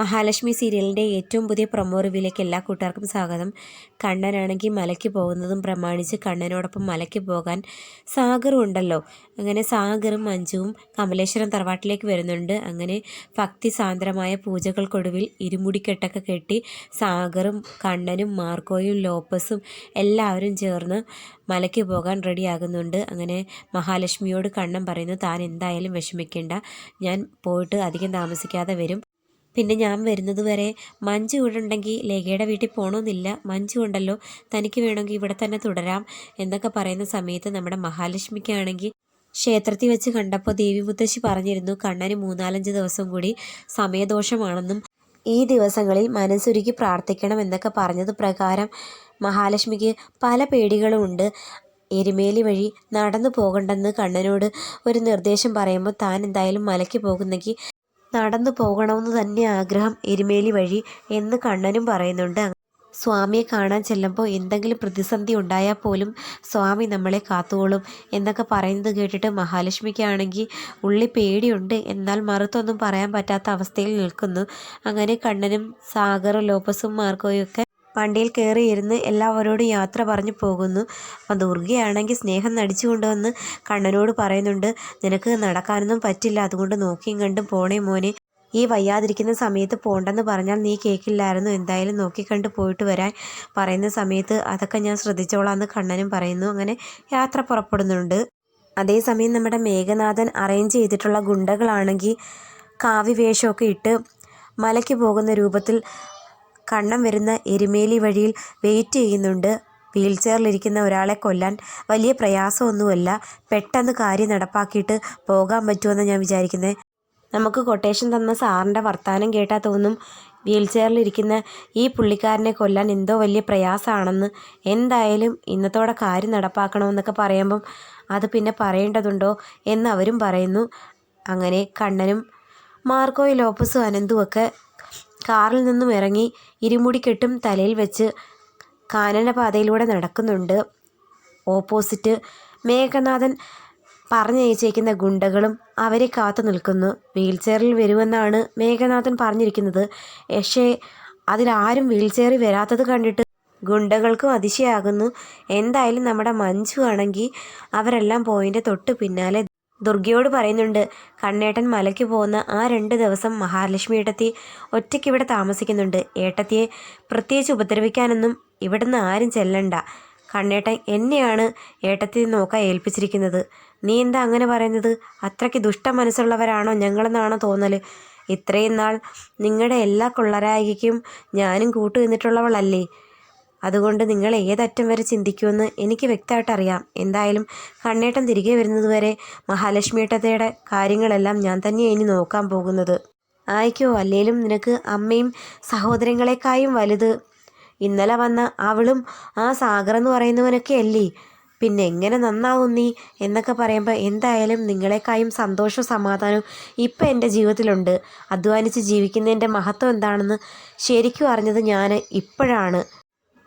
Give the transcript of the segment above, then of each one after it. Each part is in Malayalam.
മഹാലക്ഷ്മി സീരിയലിന്റെ ഏറ്റവും പുതിയ പ്രൊമോ റിവ്യൂലേക്ക് എല്ലാ കൂട്ടുകാർക്കും സ്വാഗതം. കണ്ണനാണെങ്കിൽ മലയ്ക്ക് പോകുന്നതും പ്രമാണിച്ച് കണ്ണനോടൊപ്പം മലയ്ക്ക് പോകാൻ സാഗറും ഉണ്ടല്ലോ അങ്ങനെ സാഗറും മഞ്ജുവും കമലേശ്വരം തറവാട്ടിലേക്ക് വരുന്നുണ്ട്. അങ്ങനെ ഭക്തി സാന്ദ്രമായ പൂജകൾക്കൊടുവിൽ ഇരുമുടിക്കെട്ടൊക്കെ കെട്ടി സാഗറും കണ്ണനും മാർക്കോയും ലോപ്പസും എല്ലാവരും ചേർന്ന് മലയ്ക്ക് പോകാൻ റെഡിയാകുന്നുണ്ട്. അങ്ങനെ മഹാലക്ഷ്മിയോട് കണ്ണൻ പറയുന്നു താൻ എന്തായാലും വിഷമിക്കേണ്ട. ഞാൻ പോയിട്ട് അധികം താമസിക്കാതെ വരും. പിന്നെ ഞാൻ വരുന്നത് വരെ മഞ്ജു ഇവിടെ ഉണ്ടെങ്കിൽ ലേഖയുടെ വീട്ടിൽ പോകണമെന്നില്ല മഞ്ജു ഉണ്ടല്ലോ തനിക്ക് വേണമെങ്കിൽ ഇവിടെ തന്നെ തുടരാം എന്നൊക്കെ പറയുന്ന സമയത്ത് നമ്മുടെ മഹാലക്ഷ്മിക്കാണെങ്കിൽ ക്ഷേത്രത്തിൽ വെച്ച് കണ്ടപ്പോൾ ദേവി മുത്തശ്ശി പറഞ്ഞിരുന്നു കണ്ണന് മൂന്നാലഞ്ച് ദിവസം കൂടി സമയദോഷമാണെന്നും ഈ ദിവസങ്ങളിൽ മനസ്സുരുക്കി പ്രാർത്ഥിക്കണം എന്നൊക്കെ പറഞ്ഞത് പ്രകാരം മഹാലക്ഷ്മിക്ക് പല പേടികളുമുണ്ട് എരുമേലി വഴി നടന്നു പോകണ്ടെന്ന് കണ്ണനോട് ഒരു നിർദ്ദേശം പറയുമ്പോൾ താൻ എന്തായാലും മലയ്ക്ക് പോകുന്നെങ്കിൽ നടന്നു പോകണമെന്ന് തന്നെ ആഗ്രഹം എരുമേലി വഴി എന്ന് കണ്ണനും പറയുന്നുണ്ട്. സ്വാമിയെ കാണാൻ ചെല്ലുമ്പോൾ എന്തെങ്കിലും പ്രതിസന്ധി ഉണ്ടായാൽ പോലും സ്വാമി നമ്മളെ കാത്തുകൊള്ളും എന്നൊക്കെ പറയുന്നത് കേട്ടിട്ട് മഹാലക്ഷ്മിക്കാണെങ്കിൽ ഉള്ളി പേടിയുണ്ട്. എന്നാൽ മറുത്തൊന്നും പറയാൻ പറ്റാത്ത അവസ്ഥയിൽ നിൽക്കുന്നു. അങ്ങനെ കണ്ണനും സാഗറും ലോപ്പസും മാർക്കോയും വണ്ടിയിൽ കയറിയിരുന്ന് എല്ലാവരോടും യാത്ര പറഞ്ഞു പോകുന്നു. അപ്പം ദുർഗയാണെങ്കിൽ സ്നേഹം നടിച്ചു കൊണ്ടുവന്ന് കണ്ണനോട് പറയുന്നുണ്ട് നിനക്ക് നടക്കാനൊന്നും പറ്റില്ല. അതുകൊണ്ട് നോക്കിയും കണ്ടും പോണേ മോനെ. ഈ വയ്യാതിരിക്കുന്ന സമയത്ത് പോണ്ടെന്ന് പറഞ്ഞാൽ നീ കേൾക്കില്ലായിരുന്നു എന്തായാലും നോക്കിക്കണ്ട് പോയിട്ട് വരാൻ പറയുന്ന സമയത്ത് അതൊക്കെ ഞാൻ ശ്രദ്ധിച്ചോളാം എന്ന് കണ്ണനും പറയുന്നു. അങ്ങനെ യാത്ര പുറപ്പെടുന്നുണ്ട്. അതേസമയം നമ്മുടെ മേഘനാഥൻ അറേഞ്ച് ചെയ്തിട്ടുള്ള ഗുണ്ടകളാണെങ്കിൽ കാവ്യവേഷമൊക്കെ ഇട്ട് മലയ്ക്ക് പോകുന്ന രൂപത്തിൽ കണ്ണം വരുന്ന എരുമേലി വഴിയിൽ വെയിറ്റ് ചെയ്യുന്നുണ്ട്. വീൽ ചെയറിലിരിക്കുന്ന ഒരാളെ കൊല്ലാൻ വലിയ പ്രയാസമൊന്നുമല്ല. പെട്ടെന്ന് കാര്യം നടപ്പാക്കിയിട്ട് പോകാൻ പറ്റുമെന്ന് ഞാൻ വിചാരിക്കുന്നത് നമുക്ക് കൊട്ടേഷൻ തന്ന സാറിന്റെ വർത്തമാനം കേട്ടാൽ തോന്നും. വീൽ ചെയറിലിരിക്കുന്ന ഈ പുള്ളിക്കാരനെ കൊല്ലാൻ എന്തോ വലിയ പ്രയാസമാണെന്ന്. എന്തായാലും ഇന്നത്തോടെ കാര്യം നടപ്പാക്കണമെന്നൊക്കെ പറയുമ്പം അത് പിന്നെ പറയേണ്ടതുണ്ടോ എന്ന് അവരും പറയുന്നു. അങ്ങനെ കണ്ണനും മാർക്കോയ് ലോപ്പസും അനന്തുമൊക്കെ കാറിൽ നിന്നും ഇറങ്ങി ഇരുമുടിക്കെട്ടും തലയിൽ വെച്ച് കാനനപാതയിലൂടെ നടക്കുന്നുണ്ട്. ഓപ്പോസിറ്റ് മേഘനാഥൻ പറഞ്ഞയച്ചേക്കുന്ന ഗുണ്ടകളും അവരെ കാത്തു നിൽക്കുന്നു. വീൽചെയറിൽ വരുമെന്നാണ് മേഘനാഥൻ പറഞ്ഞിരിക്കുന്നത്. പക്ഷേ അതിലാരും വീൽചെയറിൽ വരാത്തത് കണ്ടിട്ട് ഗുണ്ടകൾക്കും അതിശയാകുന്നു. എന്തായാലും നമ്മുടെ മഞ്ജു ആണെങ്കിൽ അവരെല്ലാം പോയിന്റെ തൊട്ട് പിന്നാലെ ദുർഗയോട് പറയുന്നുണ്ട് കണ്ണേട്ടൻ മലയ്ക്ക് പോകുന്ന ആ രണ്ട് ദിവസം മഹാലക്ഷ്മി ഏട്ടത്തി ഒറ്റയ്ക്ക് ഇവിടെ താമസിക്കുന്നുണ്ട്. ഏട്ടത്തിയെ പ്രത്യേകിച്ച് ഉപദ്രവിക്കാനൊന്നും ഇവിടുന്ന് ആരും ചെല്ലണ്ട. കണ്ണേട്ടൻ എന്നെയാണ് ഏട്ടത്തി നോക്കാൻ ഏൽപ്പിച്ചിരിക്കുന്നത്. നീ എന്താ അങ്ങനെ പറയുന്നത്? അത്രയ്ക്ക് ദുഷ്ട മനസ്സുള്ളവരാണോ ഞങ്ങളെന്നാണോ തോന്നൽ ഇത്രയും നാൾ നിങ്ങളുടെ എല്ലാ കൊള്ളരായിക്കും ഞാനും കൂട്ടു നിന്നിട്ടുള്ളവളല്ലേ അതുകൊണ്ട് നിങ്ങൾ ഏതറ്റം വരെ ചിന്തിക്കുമെന്ന് എനിക്ക് വ്യക്തമായിട്ട് അറിയാം. എന്തായാലും കണ്ണേട്ടം തിരികെ വരുന്നതുവരെ മഹാലക്ഷ്മിയേട്ടത്തയുടെ കാര്യങ്ങളെല്ലാം ഞാൻ തന്നെയാണ് ഇനി നോക്കാൻ പോകുന്നത്. ആയിക്കോ അല്ലേലും നിനക്ക് അമ്മയും സഹോദരങ്ങളെക്കായും വലുത്. ഇന്നലെ വന്ന അവളും ആ സാഗർ എന്ന് പറയുന്നവനൊക്കെ അല്ലേ? പിന്നെ എങ്ങനെ നന്നാവും നീ എന്നൊക്കെ പറയുമ്പോൾ എന്തായാലും നിങ്ങളെക്കായും സന്തോഷവും സമാധാനവും ഇപ്പം എന്റെ ജീവിതത്തിലുണ്ട്. അധ്വാനിച്ച് ജീവിക്കുന്നതിന്റെ മഹത്വം എന്താണെന്ന് ശരിക്കും അറിഞ്ഞത് ഞാൻ ഇപ്പോഴാണ്.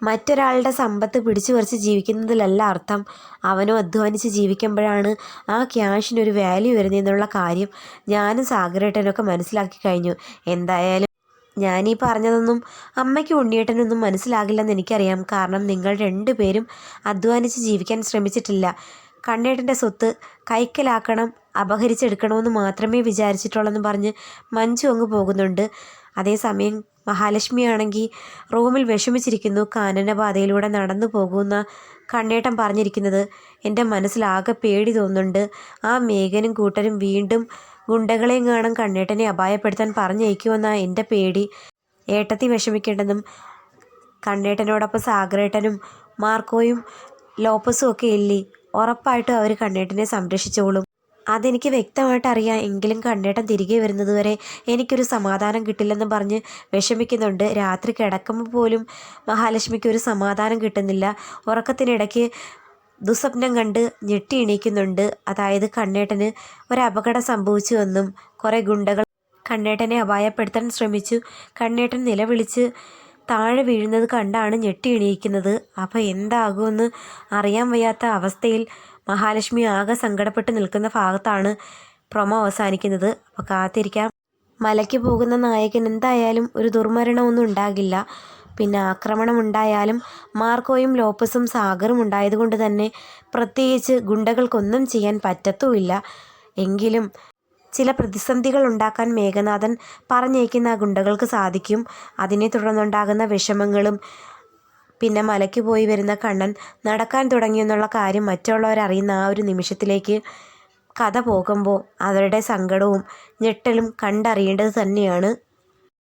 മറ്റൊരാളുടെ സമ്പത്ത് പിടിച്ചു പറിച്ച് ജീവിക്കുന്നതിലല്ല അർത്ഥം. അവനും അധ്വാനിച്ച് ജീവിക്കുമ്പോഴാണ് ആ ക്യാഷിനൊരു വാല്യൂ വരുന്നതെന്നുള്ള കാര്യം ഞാനും സാഗരേട്ടനൊക്കെ മനസ്സിലാക്കി കഴിഞ്ഞു. എന്തായാലും ഞാനീ പറഞ്ഞതൊന്നും അമ്മയ്ക്കും ഉണ്ണിയേട്ടനൊന്നും മനസ്സിലാകില്ലെന്ന് എനിക്കറിയാം. കാരണം നിങ്ങൾ രണ്ടുപേരും അധ്വാനിച്ച് ജീവിക്കാൻ ശ്രമിച്ചിട്ടില്ല. കണ്ണേട്ടന്റെ സ്വത്ത് കൈക്കലാക്കണം അപഹരിച്ചെടുക്കണമെന്ന് മാത്രമേ വിചാരിച്ചിട്ടുള്ളെന്ന് പറഞ്ഞ് മഞ്ജു അങ്ങ് പോകുന്നുണ്ട്. അതേസമയം മഹാലക്ഷ്മിയാണെങ്കിൽ റൂമിൽ വിഷമിച്ചിരിക്കുന്നു. കാനനപാതയിലൂടെ നടന്നു പോകുന്ന കണ്ണേട്ടൻ പറഞ്ഞിരിക്കുന്നത് എന്റെ മനസ്സിലാകെ പേടി തോന്നുന്നുണ്ട്. ആ മേഘനും കൂട്ടരും വീണ്ടും ഗുണ്ടകളെയും കാണാൻ കണ്ണേട്ടനെ അപായപ്പെടുത്താൻ പറഞ്ഞയക്കുമെന്നാണ് എന്റെ പേടി. ഏട്ടത്തി വിഷമിക്കേണ്ടെന്നും കണ്ണേട്ടനോടൊപ്പം സാഗരേട്ടനും മാർക്കോയും ലോപ്പസും ഒക്കെ ഇല്ലേ? ഉറപ്പായിട്ടും അവർ കണ്ണേട്ടനെ സംരക്ഷിച്ചോളും. അതെനിക്ക് വ്യക്തമായിട്ട് അറിയാം. എങ്കിലും കണ്ണേട്ടൻ തിരികെ വരുന്നതുവരെ എനിക്കൊരു സമാധാനം കിട്ടില്ലെന്ന് പറഞ്ഞ് വിഷമിക്കുന്നുണ്ട്. രാത്രി കിടക്കുമ്പോൾ പോലും മഹാലക്ഷ്മിക്ക് ഒരു സമാധാനം കിട്ടുന്നില്ല. ഉറക്കത്തിനിടയ്ക്ക് ദുസ്വപ്നം കണ്ട് ഞെട്ടി എണീക്കുന്നുണ്ട്. അതായത് കണ്ണേട്ടന് ഒരപകടം സംഭവിച്ചുവെന്നും കുറേ ഗുണ്ടകൾ കണ്ണേട്ടനെ അപായപ്പെടുത്താൻ ശ്രമിച്ചു. കണ്ണേട്ടൻ നിലവിളിച്ച് താഴെ വീഴുന്നത് കണ്ടാണ് ഞെട്ടി എണീക്കുന്നത്. അപ്പോൾ എന്താകുമെന്ന് അറിയാൻ വയ്യാത്ത അവസ്ഥയിൽ മഹാലക്ഷ്മി ആകെ സങ്കടപ്പെട്ട് നിൽക്കുന്ന ഭാഗത്താണ് പ്രൊമോ അവസാനിക്കുന്നത്. അപ്പോൾ കാത്തിരിക്കാം. മലയ്ക്ക് പോകുന്ന നായകൻ എന്തായാലും ഒരു ദുർമരണമൊന്നും ഉണ്ടാകില്ല. പിന്നെ ആക്രമണം ഉണ്ടായാലും മാർക്കോയും ലോപ്പസും സാഗറും ഉണ്ടായതുകൊണ്ട് തന്നെ പ്രത്യേകിച്ച് ഗുണ്ടകൾക്കൊന്നും ചെയ്യാൻ പറ്റത്തുമില്ല. എങ്കിലും ചില പ്രതിസന്ധികൾ ഉണ്ടാക്കാൻ മേഘനാഥൻ പറഞ്ഞേക്കുന്ന ആ ഗുണ്ടകൾക്ക് സാധിക്കും. അതിനെ തുടർന്നുണ്ടാകുന്ന വിഷമങ്ങളും പിന്നെ മലയ്ക്ക് പോയി വരുന്ന കണ്ണൻ നടക്കാൻ തുടങ്ങിയെന്നുള്ള കാര്യം മറ്റുള്ളവർ അറിയുന്ന ആ ഒരു നിമിഷത്തിലേക്ക് കഥ പോകുമ്പോൾ അവരുടെ സങ്കടവും ഞെട്ടലും കണ്ടറിയേണ്ടത് തന്നെയാണ്.